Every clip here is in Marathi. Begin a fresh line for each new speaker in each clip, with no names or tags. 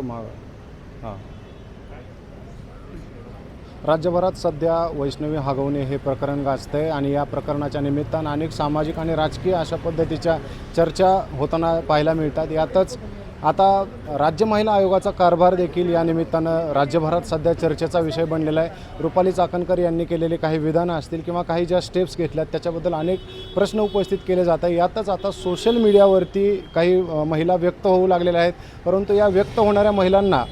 महाग हां. राज्यभरात सध्या वैष्णवी हागवणे हे प्रकरण गाजतंय आणि या प्रकरणाच्या निमित्तानं अनेक सामाजिक आणि राजकीय अशा पद्धतीच्या चर्चा होताना पाहायला मिळतात. यातच आता राज्य महिला आयोगाचा कारभार देखील या निमित्तानं राज्यभरात सध्या चर्चेचा विषय बनलेला आहे. रुपाली चाकणकर यांनी केलेली काही विधानं असतील किंवा काही ज्या स्टेप्स घेतल्यात त्याच्याबद्दल अनेक प्रश्न उपस्थित केले जात आहे यातच आता सोशल मीडियावरती काही महिला व्यक्त होऊ लागलेल्या आहेत. परंतु या व्यक्त होणाऱ्या महिलांना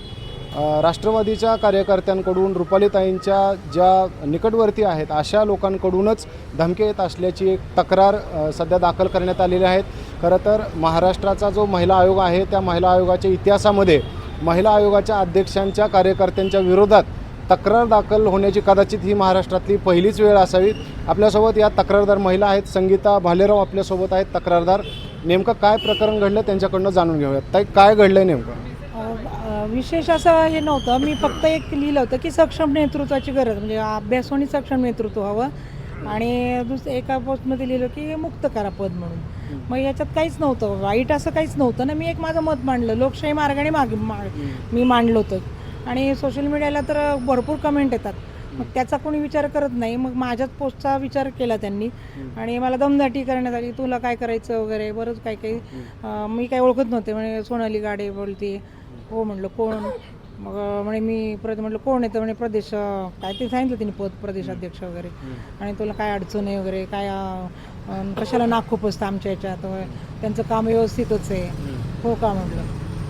राष्ट्रवादीच्या कार्यकर्त्यांकडून रुपालीताईंच्या ज्या निकटवर्ती आहेत अशा लोकांकडूनच धमके येत असल्याची एक तक्रार सध्या दाखल करण्यात आलेली आहेत खरं तर महाराष्ट्राचा जो महिला आयोग आहे त्या महिला आयोगाच्या इतिहासामध्ये महिला आयोगाच्या अध्यक्षांच्या कार्यकर्त्यांच्या विरोधात तक्रार दाखल होण्याची कदाचित ही महाराष्ट्रातली पहिलीच वेळ असावी. आपल्यासोबत या तक्रारदार महिला आहेत संगीता भालेराव आपल्यासोबत आहेत तक्रारदार. नेमकं काय प्रकरण घडलं त्यांच्याकडनं जाणून घेऊयात. ताई काय घडलंय नेमकं?
विशेष असं हे नव्हतं. मी फक्त एक लिहिलं होतं की सक्षम नेतृत्वाची गरज म्हणजे अभ्यास आणि सक्षम नेतृत्व हवं. आणि दुसरं एका पोस्टमध्ये लिहिलं की हे मुक्त करा पद म्हणून. मग याच्यात काहीच नव्हतं. वाईट असं काहीच नव्हतं. ना मी एक माझं मत मांडलं. लोकशाही मार्गाने माग मी मांडलं होतं. आणि सोशल मीडियाला तर भरपूर कमेंट येतात. मग त्याचा कोणी विचार करत नाही. मग माझ्याच पोस्टचा विचार केला त्यांनी. आणि मला दमदाटी करण्यात आली. तुला काय करायचं वगैरे? बरंच काही काही मी काही ओळखत नव्हते. म्हणजे सोनाली गाडे बोलते. हो म्हणलं कोण? मग म्हणे मी परत म्हटलं कोण येतं म्हणे प्रदेश काय ते सांगितलं तिने पद प्रदेशाध्यक्ष वगैरे. आणि तुला काय अडचण आहे वगैरे काय अं, कशाला नाक खूप असतं आमच्या याच्यात? वगैरे. त्यांचं काम व्यवस्थितच आहे. हो का म्हटलं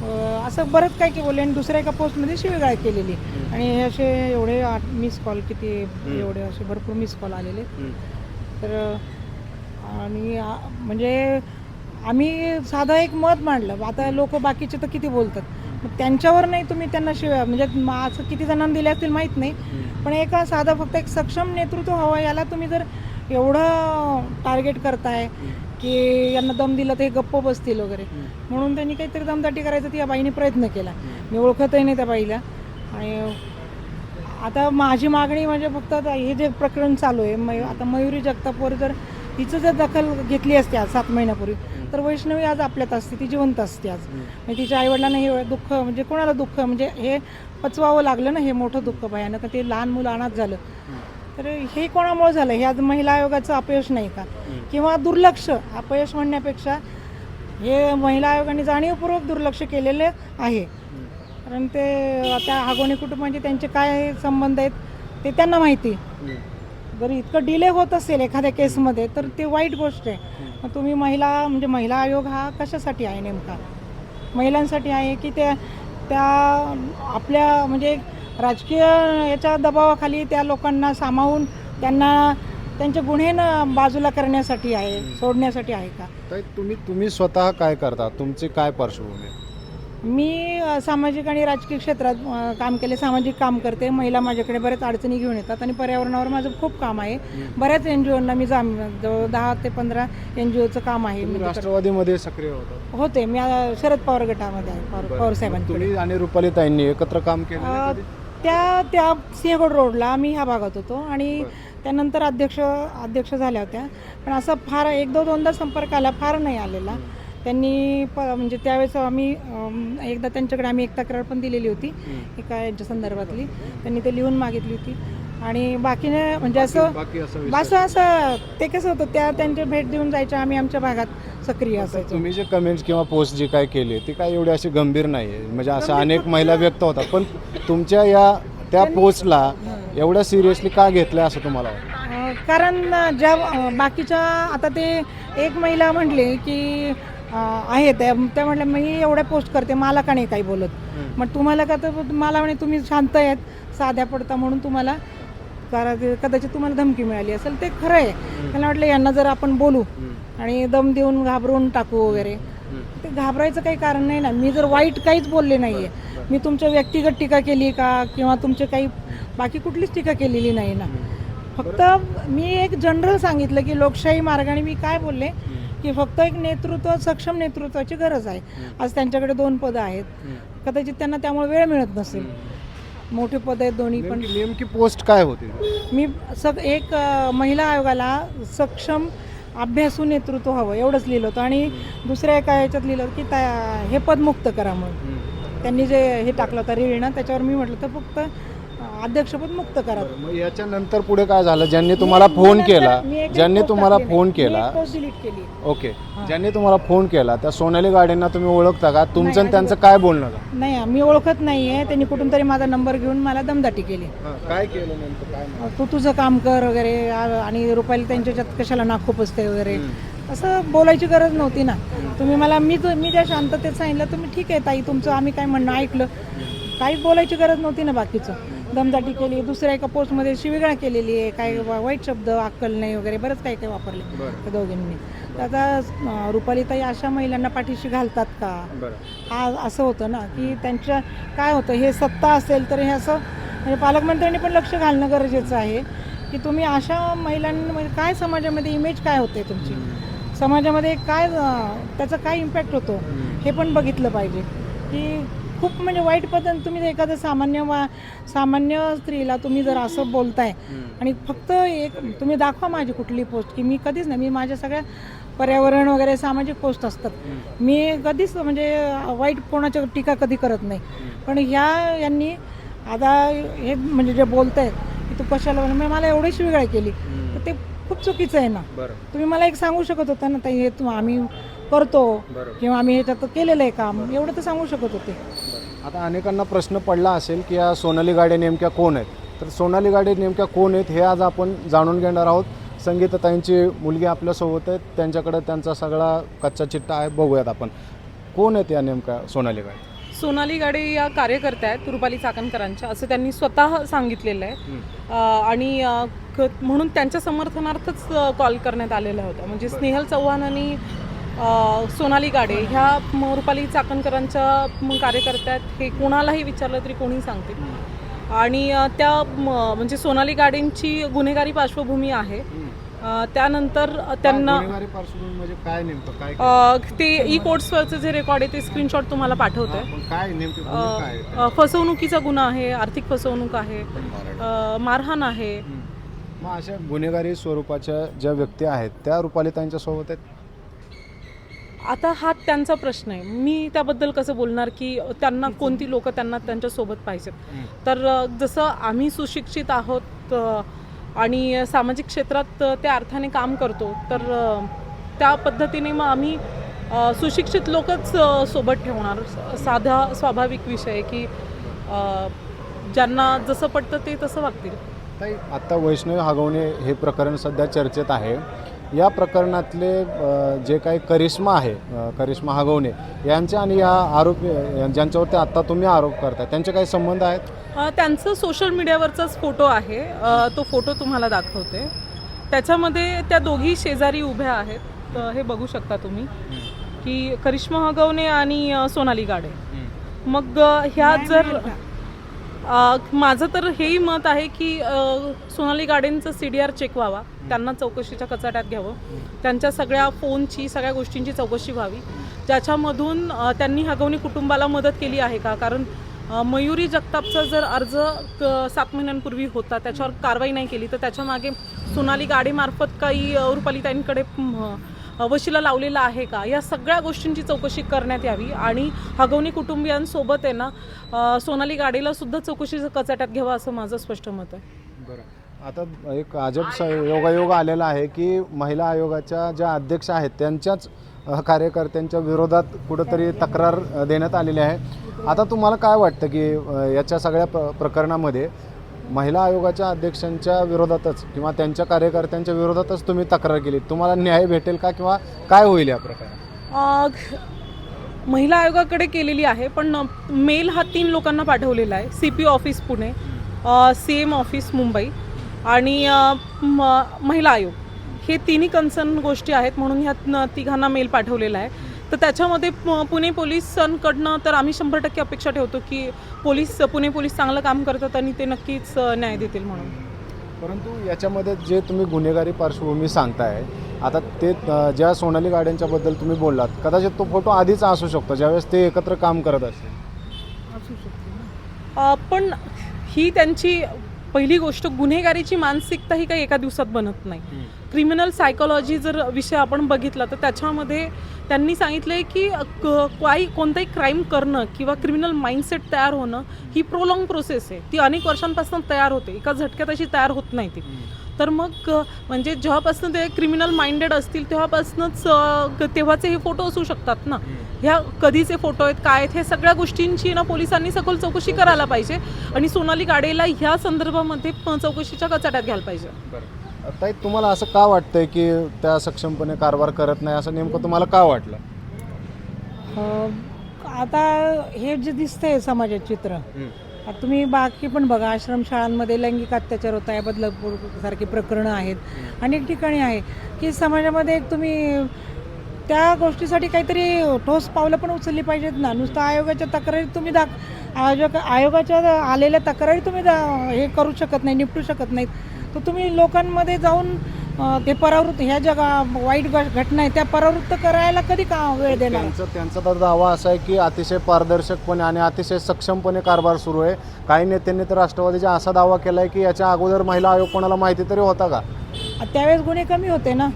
अं, असं बरंच काही काही बोलले आणि दुसऱ्या एका पोस्टमध्ये शिवीगाळ केलेली. आणि हे असे एवढे मिस कॉल किती एवढे असे भरपूर मिस कॉल आलेले. तर आणि आ- म्हणजे आम्ही साधं एक मत मांडलं. आता लोक बाकीचे तर किती बोलतात? मग त्यांच्यावर नाही तुम्ही त्यांना शिवाय म्हणजे असं किती जणांना दिले असतील माहीत नाही. पण एका साधं फक्त एक सक्षम नेतृत्व हवं याला तुम्ही जर एवढं टार्गेट करताय की यांना दम दिला तर हे गप्प बसतील वगैरे. म्हणून त्यांनी काहीतरी दमदाटी करायचा ती या बाईने प्रयत्न केला. मी ओळखतही नाही त्या बाईला. आणि आता माझी मागणी म्हणजे फक्त हे जे प्रकरण चालू आहे मय आता मयुरी जगतापवर जर तिचं जर दखल घेतली असते आज सात महिन्यापूर्वी तर वैष्णवी आज आपल्यात असते ती जिवंत असते आज. म्हणजे तिच्या आईवडिलांना हे दुःख म्हणजे कोणाला दुःख म्हणजे हे पचवावं लागलं ना हे मोठं दुःख भयानक ते लहान मुलं अनाथ झालं. तर हे कोणामुळे झालं? हे आज महिला आयोगाचं अपयश नाही का? किंवा दुर्लक्ष अपयश म्हणण्यापेक्षा हे महिला आयोगाने जाणीवपूर्वक दुर्लक्ष केलेले आहे. कारण ते त्या हागोणी कुटुंबाचे त्यांचे काय संबंध आहेत ते त्यांना माहिती जर इतकं डिले होत असेल एखाद्या केसमध्ये तर ते वाईट गोष्ट आहे. मग तुम्ही महिला म्हणजे महिला आयोग हा कशासाठी आहे नेमका? महिलांसाठी आहे की त्या त्या आपल्या म्हणजे राजकीय याच्या दबावाखाली त्या लोकांना सामावून त्यांना त्यांचे गुन्हे न बाजूला करण्यासाठी आहे सोडण्यासाठी आहे का?
तुम्ही तुम्ही स्वतः काय करता? तुमची काय पार्श्वभूमी आहे?
मी सामाजिक आणि राजकीय क्षेत्रात काम केले सामाजिक काम करते. महिला माझ्याकडे बऱ्याच अडचणी घेऊन येतात आणि पर्यावरणावर माझं खूप काम आहे. बऱ्याच एन जी ओना मी जाम जवळ दहा ते पंधरा एन जी ओचं काम आहे. मी.
राष्ट्रवादीमध्ये सक्रिय होता.
होते. मी शरद पवार गटामध्ये आहे. पवार साहेबांकडे.
तुम्ही आणि रुपालीताईंनी एकत्र काम केलं
त्या त्या सिंहगड रोडला आम्ही ह्या भागात होतो आणि त्यानंतर अध्यक्ष अध्यक्ष झाल्या होत्या. पण असं फार एक दोन दोनदा संपर्क आला फार नाही आलेला. त्यांनी प म्हणजे त्यावेळेस आम्ही अम, एकदा त्यांच्याकडे आम्ही एक तक्रार पण दिलेली होती एका यांच्या संदर्भातली. त्यांनी ते लिहून मागितली होती. आणि बाकीने म्हणजे असं
बाकी असं
बस असं ते कसं होतं त्या त्यांचे भेट देऊन जायच्या आम्ही आमच्या भागात सक्रिय असायचो.
तुम्ही जे कमेंट्स किंवा पोस्ट जी काय केली ती काय एवढी अशी गंभीर नाही आहे म्हणजे असं अनेक महिला व्यक्त होतात पण तुमच्या या त्या पोस्टला एवढ्या सिरियसली का घेतलं असं तुम्हाला वाटतं?
अं, कारण ज्या अं, बाकीच्या आता ते एक महिला म्हटले की आहे त्या त्या म्हटल्या मी एवढ्या पोस्ट करते मला का नाही काही बोलत? मग तुम्हाला का तर मला म्हणे तुम्ही शांत आहेत साध्या पडता म्हणून तुम्हाला करा- कदाचित तुम्हाला धमकी मिळाली असेल. ते खरं आहे. मला वाटलं यांना जर आपण बोलू आणि दम देऊन घाबरवून टाकू वगैरे ते घाबरायचं काही कारण नाही ना. मी जर वाईट काहीच बोलले नाहीये मी तुमच्या व्यक्तिगत टीका केली का किंवा तुमचे काही बाकी कुठलीच टीका केलेली नाही ना. फक्त मी एक जनरल सांगितलं की लोकशाही मार्गाने मी काय बोलले की फक्त एक नेतृत्व सक्षम नेतृत्वाची गरज आहे. आज त्यांच्याकडे दोन पदं आहेत. कदाचित त्यांना त्यामुळे वेळ मिळत नसेल. मोठे पद आहेत दोन्ही पण.
नेमकी पोस्ट काय होती?
मी सग एक महिला आयोगाला सक्षम अभ्यासू नेतृत्व हवं एवढंच लिहिलं होतं. आणि दुसऱ्या एका याच्यात लिहिलं होतं की त्या हे पद मुक्त करा म्हणून. त्यांनी जे हे टाकलं होतं रीळ ना त्याच्यावर मी म्हटलं तर फक्त अध्यक्षपद मुक्त करा.
मग याच्यानंतर पुढे काय झालं? ज्यांनी तुम्हाला फोन केला ज्यांनी तुम्हाला फोन केला
डिलीट केली.
ओके. ज्यांनी तुम्हाला फोन केला त्या सोनाली गाड्यांना तुम्ही ओळखता का? तुमचं आणि त्यांचं काय बोलणं
नाही मी ओळखत नाही आहे त्यांनी कुठून तरी माझा नंबर घेऊन मला दमदाटी केली.
काय केलं नेमकं? काय
तू तुझं काम कर वगैरे आ- आणि रुपाली त्यांच्याच्यात कशाला नाक खुपसते वगैरे. असं बोलायची गरज नव्हती ना. तुम्ही मला मी तु- मी त्या शांततेत सांगितलं तुम्ही ठीक आहे ताई तुमचं आम्ही काय म्हणणं ऐकलं. काही बोलायची गरज नव्हती ना बाकीचं. दमदाटी केली दुसऱ्या एका पोस्टमध्ये शिवीगाळ केलेली आहे काय वा- वाईट शब्द अक्कल नाही वगैरे बरंच काही काही वापरले त्या दोघींनी. तर आता रुपालीताई अशा महिलांना पाठीशी घालतात का? हा असं होतं ना की त्यांच्या काय होतं हे सत्ता असेल तर हे असं म्हणजे पालकमंत्र्यांनी पण लक्ष घालणं गरजेचं आहे की तुम्ही अशा महिलांमध्ये काय समाजामध्ये इमेज काय होते तुमची? समाजामध्ये काय त्याचा काय इम्पॅक्ट होतो? हे पण बघितलं पाहिजे की खूप म्हणजे वाईट पद्धत तुम्ही एखादं सामान्य वा सामान्य स्त्रीला तुम्ही जर असं बोलताय आणि फक्त एक तुम्ही दाखवा माझी कुठली पोस्ट की मी कधीच नाही मी माझ्या सगळ्या पर्यावरण वगैरे सामाजिक पोस्ट असतात. मी कधीच म्हणजे वाईट कोणाच्या टीका कधी करत नाही. पण ह्या यांनी आता हे म्हणजे जे बोलत आहेत की तू कशाला म्हणजे मला एवढी शिवीगाळ केली. तर ते खूप चुकीचं आहे ना. तुम्ही मला एक सांगू शकत होता ना ताई हे तू आम्ही करतो. किंवा आम्ही ह्याच्यात केलेलं आहे काम. एवढं तर सांगू शकत होते.
आता अनेकांना प्रश्न पडला असेल की या सोनाली गाडे नेमक्या कोण आहेत? तर सोनाली गाडे नेमक्या कोण आहेत हे आज आपण जाणून घेणार आहोत. संगीताताईंची मुलगी आपल्यासोबत आहेत त्यांच्याकडे त्यांचा सगळा कच्चा चिट्टा आहे. बघूयात आपण. कोण आहेत या नेमक्या सोनाली गाडे?
सोनाली गाडे या कार्यकर्त्या आहेत रुपाली चाकणकरांच्या असं त्यांनी स्वतः सांगितलेलं आहे. आणि म्हणून त्यांच्या समर्थनार्थच कॉल करण्यात आलेला होता म्हणजे स्नेहल चव्हाण आणि सोनाली गाडे ह्या रुपाली चाकणकरांच्या कार्यकर्त्या आहेत. हे कोणालाही विचारलं तरी कोणी सांगतील. आणि त्या म्हणजे सोनाली गाडेंची गुन्हेगारी पार्श्वभूमी आहे. त्यानंतर त्यांना
म्हणजे
ते ई कोर्ट्सवरचं जे रेकॉर्ड आहे ते स्क्रीनशॉट तुम्हाला पाठवतोय. फसवणुकीचा गुन्हा आहे आर्थिक फसवणूक आहे मारहाण. आहे.
अशा गुन्हेगारी स्वरूपाच्या ज्या व्यक्ती आहेत त्या रुपाली त्यांच्यासोबत आहेत?
आता हा त्यांचा प्रश्न आहे. मी त्याबद्दल कसं बोलणार की त्यांना कोणती लोक त्यांना त्यांच्यासोबत पाहिजेत तर जसं आम्ही सुशिक्षित आहोत आणि सामाजिक क्षेत्रात त्या अर्थाने काम करतो तर त्या पद्धतीने मग आम्ही सुशिक्षित लोकच सोबत ठेवणार. साधा स्वाभाविक विषय आहे की ज्यांना जसं पडतं ते तसं वागतील.
आत्ता वैष्णवी हागवणे हे प्रकरण सध्या चर्चेत आहे. या प्रकरणातले जे काही करिश्मा आहे करिश्मा हागवणे यांचे आणि या आरोपी ज्यांच्यावरती आत्ता तुम्ही आरोप करताय त्यांचे काही संबंध आहेत?
त्यांचं सोशल मीडियावरचाच फोटो आहे. तो फोटो तुम्हाला दाखवते. त्याच्यामध्ये त्या दोघी शेजारी उभ्या आहेत. हे बघू शकता तुम्ही की करिश्मा हगवणे आणि सोनाली गाडे. मग ह्या जर माझं तर हेही मत आहे की सोनाली गाडेंचं सी डी आर चेक व्हावा. त्यांना चौकशीच्या कचाट्यात घ्यावं. त्यांच्या सगळ्या फोनची सगळ्या गोष्टींची चौकशी व्हावी. ज्याच्यामधून त्यांनी हगवणी कुटुंबाला मदत केली आहे का? कारण मयुरी जगतापचा जर अर्ज सात महिन्यांपूर्वी होता त्याच्यावर कारवाई नाही केली तर त्याच्यामागे सोनाली गाडीमार्फत काही अ, रुपालीताईंकडे वशिला लावलेला आहे का? या सगळ्या गोष्टींची चौकशी करण्यात यावी आणि हगवणी कुटुंबियांसोबत आहे ना सोनाली गाडीला सुद्धा चौकशीचं कचाट्यात घ्यावा असं माझं स्पष्ट मत आहे.
बरं. आता एक अजब योगायोग आलेला आहे की महिला आयोगाच्या ज्या अध्यक्ष आहेत त्यांच्याच कार्यकर्त्यांच्या विरोधात कुठंतरी तक्रार देण्यात आलेली आहे. आता तुम्हाला काय वाटतं की याच्या सगळ्या प्र प्रकरणामध्ये महिला आयोगाच्या अध्यक्षांच्या विरोधातच किंवा त्यांच्या कार्यकर्त्यांच्या विरोधातच तुम्ही तक्रार केली. तुम्हाला न्याय भेटेल का किंवा काय होईल या
प्रकारे महिला आयोगाकडे केलेली आहे पण मेल हा तीन लोकांना पाठवलेला आहे. C P office Pune C M office Mumbai आणि म- महिला आयोग. हे तिन्ही कन्सर्न गोष्टी आहेत म्हणून ह्या तिघांना मेल पाठवलेला आहे. तर त्याच्यामध्ये पुणे पोलिसांकडनं तर आम्ही शंभर टक्के अपेक्षा ठेवतो की पोलीस पुणे पोलीस चांगलं काम करतात आणि ते नक्कीच न्याय देतील म्हणून.
परंतु याच्यामध्ये जे तुम्ही गुन्हेगारी पार्श्वभूमी सांगताय आता ते ज्या सोनाली गाड्यांच्याबद्दल तुम्ही बोललात कदाचित तो फोटो आधीचा असू शकतो ज्यावेळेस ते एकत्र काम करत असतील
असू शकते
अ, पण ही त्यांची पहिली गोष्ट गुन्हेगारीची मानसिकता ही काही एका दिवसात बनत नाही. क्रिमिनल सायकोलॉजी जर विषय आपण बघितला तर त्याच्यामध्ये त्यांनी सांगितलंय की काही कोणताही क्राईम करणं किंवा क्रिमिनल माइंडसेट तयार होणं ही प्रोलॉंग प्रोसेस आहे. ती अनेक वर्षांपासून तयार होते. एका झटक्यात अशी तयार होत नाही ती. तर मग म्हणजे जेव्हापासून ते क्रिमिनल माइंडेड असतील तेव्हापासूनच तेव्हाचे हे फोटो असू शकतात ना. ह्या कधीचे फोटो आहेत काय आहेत हे सगळ्या गोष्टींची ना पोलिसांनी सखोल चौकशी करायला पाहिजे. आणि सोनाली गाडेला ह्या संदर्भामध्ये चौकशीच्या कचाट्यात घ्यायला पाहिजे.
ताई तुम्हाला असं का वाटतंय की त्या सक्षमपणे कारभार करत नाही? असं नेमकं तुम्हाला का वाटलं?
अं, आता हे जे दिसतंय समाजात चित्र आता तुम्ही बाकी पण बघा आश्रमशाळांमध्ये लैंगिक अत्याचार होत आहे बदलापूर सारखी प्रकरणं आहेत. अनेक ठिकाणी आहे की समाजामध्ये एक तुम्ही त्या गोष्टीसाठी काहीतरी ठोस पावलं पण उचलली पाहिजेत ना. नुसतं आयोगाच्या तक्रारी तुम्ही दाख आयोजक आयोगाच्या आलेल्या तक्रारी तुम्ही दा हे करू शकत नाही निपटू शकत नाहीत. तर तुम्ही लोकांमध्ये जाऊन ते परावृत्त ह्या जगा वाईट घ- घटना आहे त्या परावृत्त करायला कधी का वेळ देणार?
त्यांचा त्यांचा तर दावा असा आहे की अतिशय पारदर्शकपणे आणि अतिशय सक्षमपणे कारभार सुरू आहे. काही नेत्यांनी तर राष्ट्रवादीचा असा दावा केला आहे की याच्या अगोदर महिला आयोग कोणाला माहिती तरी होता का?
त्यावेळेस गुन्हे कमी होते ना?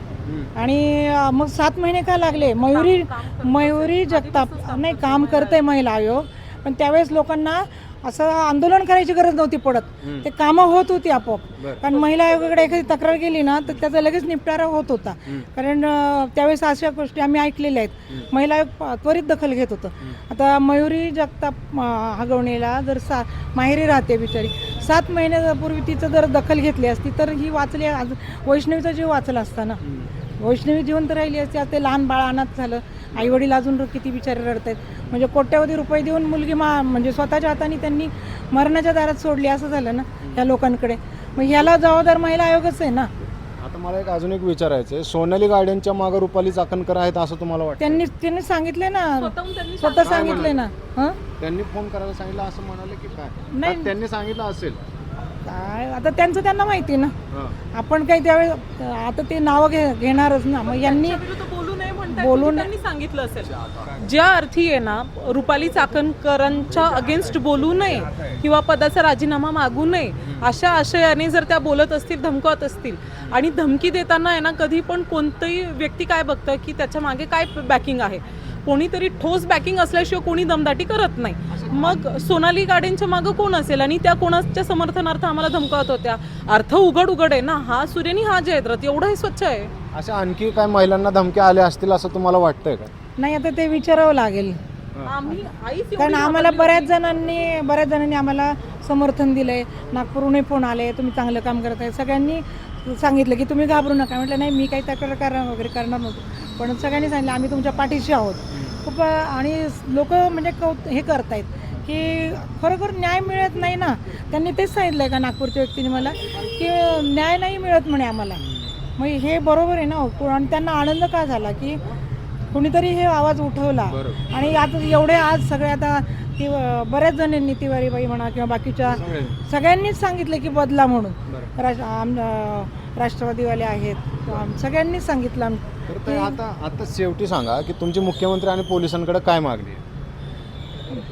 आणि अं, मग सात महिने का लागले? मयुरी मयुरी जगताप नाही काम करते महिला आयोग. पण त्यावेळेस लोकांना असं आंदोलन करायची गरज नव्हती पडत. ते कामं होत होती आपोआप. कारण महिला आयोगाकडे एखादी तक्रार केली ना तर त्याचा लगेच निपटारा होत होता. कारण अं, त्यावेळेस अशा गोष्टी आम्ही ऐकलेल्या आहेत. महिला आयोग प- त्वरित दखल घेत होतं. आता मयुरी जगताप अं, हगवणेला जर सा माहेरी राहते बिचारी. सात महिन्यापूर्वी तिचं जर दखल घेतली असती तर ही वाचली आज वैष्णवीचा जीव वाचला असता ना. वैष्णवी जिवंत राहिली असती आता ते लहान बाळ अनाथ झालं. आई वडील अजून किती बिचारे रडत आहेत म्हणजे कोट्यावधी रुपये देऊन मुलगी मा म्हणजे स्वतःच्या हाताने त्यांनी मरणाच्या दारात सोडली असं झालं ना या लोकांकडे. मग ह्याला जबाबदार महिला आयोगच आहे ना?
आता मला एक अजून एक विचारायचं आहे. सोनाली गाड्यांच्या मागे रुपाली चाकणकर आहेत असं तुम्हाला वाटतं?
त्यांनी त्यांनी सांगितले ना.
स्वतःहून त्यांनी
स्वतः सांगितले ना. हं?
त्यांनी फोन करायला सांगितलं असं म्हणाले की काय?
नाही.
त्यांनी सांगितलं असेल.
काय? आता त्यांचं त्यांना माहिती ना.
हां.
आपण काही त्यावेळेस आता ते नावं घे घेणारच ना. मग यांनी
विरुद्ध बोलू नये म्हणतात
बोलू
बोलू
नये.
त्यांनी सांगितलं असेल. ज्या अर्थी आहे ना रुपाली चाकणकरांच्या अगेन्स्ट बोलू नये किंवा पदाचा राजीनामा मागू नये अशा आशयाने जर त्या बोलत असतील धमकवत असतील आणि धमकी देताना आहे ना कधी पण कोणतंही व्यक्ती काय बघतं की त्याच्यामागे काय बॅकिंग आहे? कोणीतरी ठोस बॅकिंग असल्याशिवाय कोणी दमदाटी करत नाही. मग सोनाली गाडेंच्या मागं कोण असेल आणि त्या कोणाच्या समर्थनार्थ आम्हाला धमकावत होत्या? अर्थ उघड उघड आहे ना हा सूर्यनी हा जयद्रथ एवढंही स्वच्छ आहे.
अशा आणखी काय महिलांना धमक्या आल्या असतील असं तुम्हाला वाटतंय का?
नाही आता ते विचारावं लागेल.
आम्ही आईच एवढी
कारण आम्हाला बऱ्याच जणांनी बऱ्याच जणांनी आम्हाला समर्थन दिलंय. नागपूरहूनही फोन आले तुम्ही चांगलं काम करत आहे. सगळ्यांनी सांगितलं की तुम्ही घाबरू नका. म्हटलं नाही मी काही तक्रार करणार वगैरे करणार नव्हतो. पण सगळ्यांनी सांगितलं आम्ही तुमच्या पाठीशी आहोत. खूप आणि लोक म्हणजे कौ हे करतायत की खरोखर न्याय मिळत नाही ना. त्यांनी तेच सांगितलं आहे का नागपूरच्या व्यक्तीने मला की न्याय नाही मिळत म्हणे आम्हाला. मग हे बरोबर आहे ना हो. आणि त्यांना आनंद का झाला की कुणीतरी हे आवाज उठवला? आणि आता एवढे आज सगळे आता ती बऱ्याच जणांनी तिवारीबाई म्हणा किंवा बाकीच्या सगळ्यांनीच सांगितलं की बदला म्हणून. राज आम अं, राष्ट्रवादीवाले आहेत. आम- सगळ्यांनीच सांगितलं आम-
तर ते आता आता शेवटी सांगा की तुमचे मुख्यमंत्री आणि पोलिसांकडे काय मागणी आहे?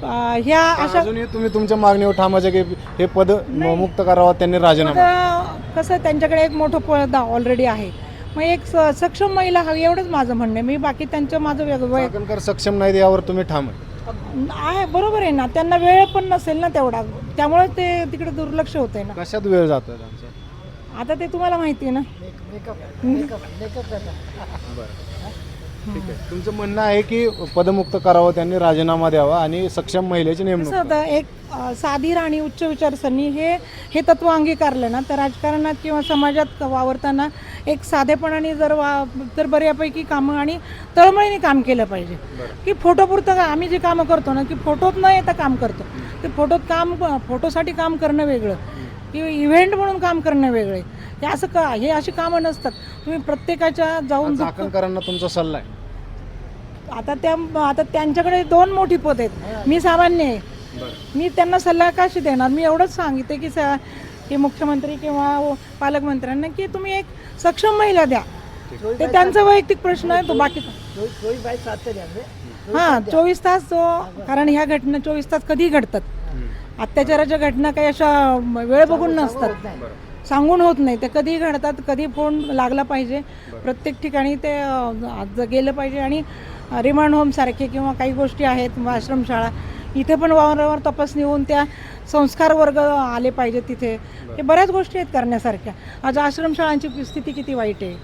अं, ह्या अशा
अजूनही तुम्ही तुमच्या मागणीवर ठामाचे की हे पद मुक्त करावं त्यांनी राजीनामा.
आता कसं त्यांच्याकडे एक मोठं पद ऑलरेडी आहे. मग एक स- सक्षम महिला हवी एवढंच माझं म्हणणं आहे. मी बाकी त्यांचं माझं वेगळं वै-
चाकणकर सक्षम नाहीत यावर तुम्ही ठाम आहे.
आहे बरोबर आहे ना. त्यांना वेळ पण नसेल ना तेवढा. त्यामुळे ते तिकडे दुर्लक्ष होतंय ना.
कशात वेळ जातोय त्यांचा?
आता ते तुम्हाला माहिती आहे ना.
ठीक आहे. तुमचं म्हणणं आहे की पदमुक्त करावं त्यांनी राजीनामा द्यावा आणि सक्षम महिलेची नेमणूक
कसं होतं एक अ, साधी राणी उच्च विचारसरणी हे हे तत्व अंगीकारलं ना तर राजकारणात किंवा समाजात वावरताना एक साधेपणाने जर वा तर बऱ्यापैकी कामं आणि तळमळीने काम केलं पाहिजे. की फोटोपुरतं का आम्ही जे कामं करतो ना की फोटोत न येता काम करतो. ते फोटोत काम फोटोसाठी काम करणं वेगळं. की इव्हेंट म्हणून काम करणं वेगळं आहे. हे असं का हे अशी कामं नसतात. तुम्ही प्रत्येकाच्या जाऊन दुःख
चाकणकरांना तुमचा सल्ला आहे.
आता त्या आता त्यांच्याकडे दोन मोठी पद आहेत. मी सामान्य आहे. मी त्यांना सल्ला कशी देणार? मी एवढंच सांगितलं की सा की मुख्यमंत्री किंवा व पालकमंत्र्यांना की तुम्ही एक सक्षम महिला द्या. ते त्यांचा वैयक्तिक प्रश्न आहे तो बाकीचा हां चोवीस तास जो कारण ह्या घटना चोवीस तास कधी घडतात? अत्याचाराच्या घटना काही अशा वेळ बघून नसतात. सांगून होत नाही. ते कधी घडतात कधी फोन लागला पाहिजे. प्रत्येक ठिकाणी ते गेलं पाहिजे आणि रिमांड होमसारखे किंवा काही गोष्टी आहेत आश्रमशाळा इथे पण वारंवार तपासणी होऊन त्या संस्कार वर्ग आले पाहिजेत तिथे. हे बऱ्याच गोष्टी आहेत करण्यासारख्या. आज आश्रमशाळांची स्थिती किती वाईट आहे.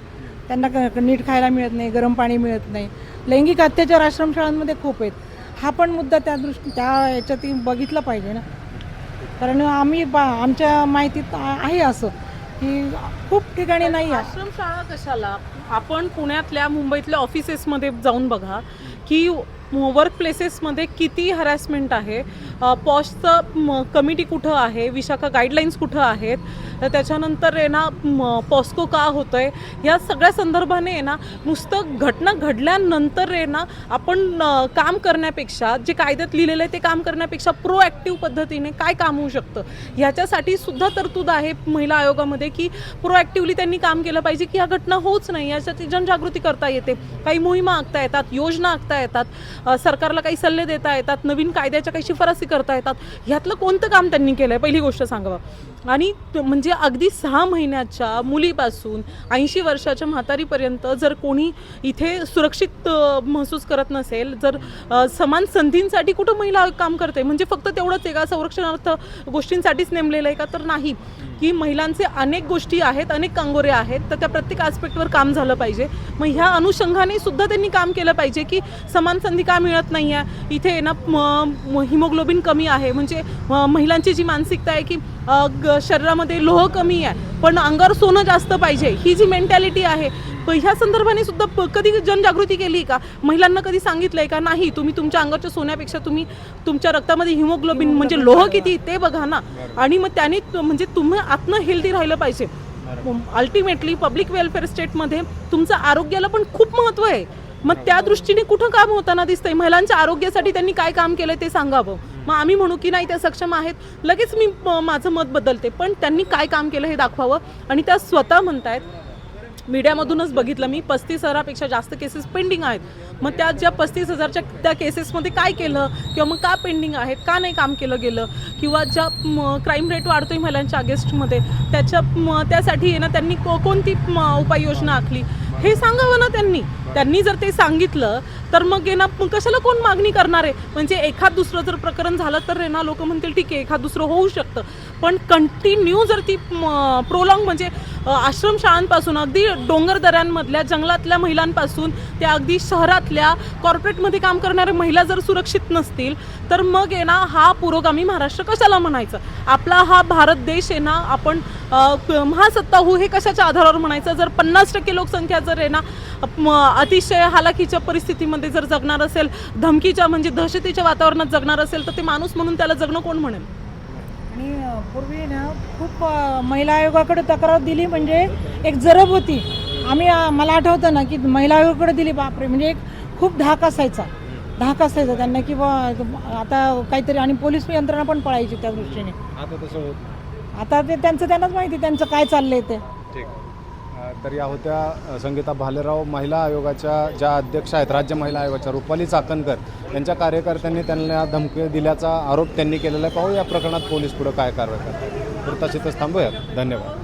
त्यांना क- नीट खायला मिळत नाही गरम पाणी मिळत नाही. लैंगिक अत्याचार आश्रमशाळांमध्ये खूप आहेत. हा पण मुद्दा त्या दृष्टी त्या याच्यात बघितला पाहिजे ना. कारण आम्ही बा आमच्या माहितीत आहे असं. की खूप ठिकाणी नाही आहे.
आश्रमशाळा कशाला? आपण पुण्यातल्या मुंबईतल्या ऑफिसेसमध्ये जाऊन बघा की वर्क प्लेसेसमध्ये किती हरॅसमेंट आहे? पॉशचं कमिटी कुठं आहे? विशाखा गाईडलाईन्स कुठं आहेत? तर त्याच्यानंतर आहे ना म, पॉस्को का होतं आहे या सगळ्या संदर्भाने आहे ना नुसतं घटना घडल्यानंतर आहे ना आपण काम करण्यापेक्षा जे कायद्यात लिहिलेलं आहे ते काम करण्यापेक्षा प्रोॲक्टिव्ह पद्धतीने काय काम होऊ शकतं? ह्याच्यासाठी सुद्धा तरतूद आहे महिला आयोगामध्ये की प्रोॲक्टिव्हली त्यांनी काम केलं पाहिजे की ह्या घटना होच नाही. यासाठी जनजागृती करता येते. काही मोहिमा आखता येतात योजना आखता येतात. सरकारला काही सल्ले देता येतात नवीन कायद्याच्या काही शिफारसी करता येतात ह्यातलं कोणतं काम त्यांनी केलं आहे पहिली गोष्ट सांगावं. आणि म्हणजे अगदी सहा महिन्याच्या मुलीपासून ऐंशी वर्षाच्या म्हातारीपर्यंत जर कोणी इथे सुरक्षित महसूस करत नसेल जर समान संधींसाठी कुठं महिला काम करते? म्हणजे फक्त तेवढंच आहे का? संरक्षणार्थ गोष्टींसाठीच नेमलेलं आहे का? तर नाही. की महिलांचे अनेक गोष्टी आहेत अनेक कांगोरे आहेत तर त्या प्रत्येक आस्पेक्टवर काम झालं पाहिजे. मग ह्या अनुषंगाने सुद्धा त्यांनी काम केलं पाहिजे की समान संधी का मिळत नाही आहे इथे ना हिमोग्लोबिन कमी आहे. म्हणजे महिलांची जी मानसिकता आहे की ग- शरीरामध्ये लोह कमी आहे पण अंगावर सोनं जास्त पाहिजे ही जी मेंटॅलिटी आहे ह्या संदर्भाने सुद्धा कधी जनजागृती केली का? महिलांना कधी सांगितलंय का? नाही तुम्ही तुमच्या अंगाच्या सोन्यापेक्षा तुम्ही तुमच्या रक्तामध्ये हिमोग्लोबिन म्हणजे लोह किती ते बघा ना. आणि मग त्याने म्हणजे तुम्ही आतनं हेल्दी राहिलं पाहिजे. अल्टिमेटली पब्लिक वेलफेअर स्टेटमध्ये तुमचं आरोग्याला पण खूप महत्त्व आहे. मग त्या दृष्टीने कुठं काम होताना दिसतंय? महिलांच्या आरोग्यासाठी त्यांनी काय काम केलंय ते सांगावं. मग आम्ही म्हणू की नाही त्या सक्षम आहेत. लगेच मी म- माझं मत बदलते. पण त्यांनी काय काम केलं हे दाखवावं. आणि त्या स्वतः म्हणतायत मीडियामधूनच बघितलं मी पस्तीस हजारापेक्षा जास्त केसेस पेंडिंग आहेत. मग त्या ज्या पस्तीस हजारच्या त्या केसेसमध्ये काय केलं? किंवा मग का पेंडिंग आहेत? का नाही काम केलं गेलं? किंवा ज्या क्राईम रेट वाढतोय महिलांच्या अगेन्स्टमध्ये त्याच्या त्यासाठी ना त्यांनी कोणती उपाययोजना आखली? हे सांगावं ना त्यांनी. त्यांनी जर ते सांगितलं तर मग आहे ना कशाला कोण मागणी करणार आहे? म्हणजे एखाद दुसरं जर प्रकरण झालं तर ना लोक म्हणतील ठीक आहे एखाद दुसरं होऊ शकतं. पण कंटिन्यू जर ती प्रोलॉंग म्हणजे आश्रमशाळांपासून अगदी डोंगर दऱ्यांमधल्या जंगलातल्या महिलांपासून त्या अगदी शहरातल्या कॉर्पोरेटमध्ये काम करणाऱ्या महिला जर सुरक्षित नसतील तर मग आहे ना हा पुरोगामी महाराष्ट्र कशाला म्हणायचं? आपला हा भारत देश आहे ना आपण महासत्ता हो हे कशाच्या आधारावर म्हणायचं? जर पन्नास टक्के लोकसंख्या जर आहे ना अतिशय हालाकीच्या परिस्थितीमध्ये जर जगणार असेल धमकीच्या म्हणजे दहशतीच्या वातावरणात जगणार असेल तर ते माणूस म्हणून त्याला जगणं कोण म्हणेल?
आणि पूर्वी ना खूप महिला आयोगाकडे तक्रार दिली म्हणजे एक जरब होती. आम्ही मला आठवतं ना की महिला आयोगाकडे दिली बापरे म्हणजे एक खूप धाक असायचा. धाक असायचा त्यांना की बा आता काहीतरी आणि पोलीस यंत्रणा पण पळायची त्या दृष्टीने.
आता तसं होत
आता ते त्यांचं त्यांनाच माहिती त्यांचं काय चाललंय ते.
तर या होत्या संगीता भालेराव महिला आयोगाच्या ज्या अध्यक्ष आहेत राज्य महिला आयोगाच्या रुपाली चाकणकर यांच्या कार्यकर्त्यांनी त्यांना धमकी दिल्याचा आरोप त्यांनी केलेला आहे. पाहू या प्रकरणात पोलीस पुढे काय कारवाई करतात. तर तशातच थांबूया धन्यवाद.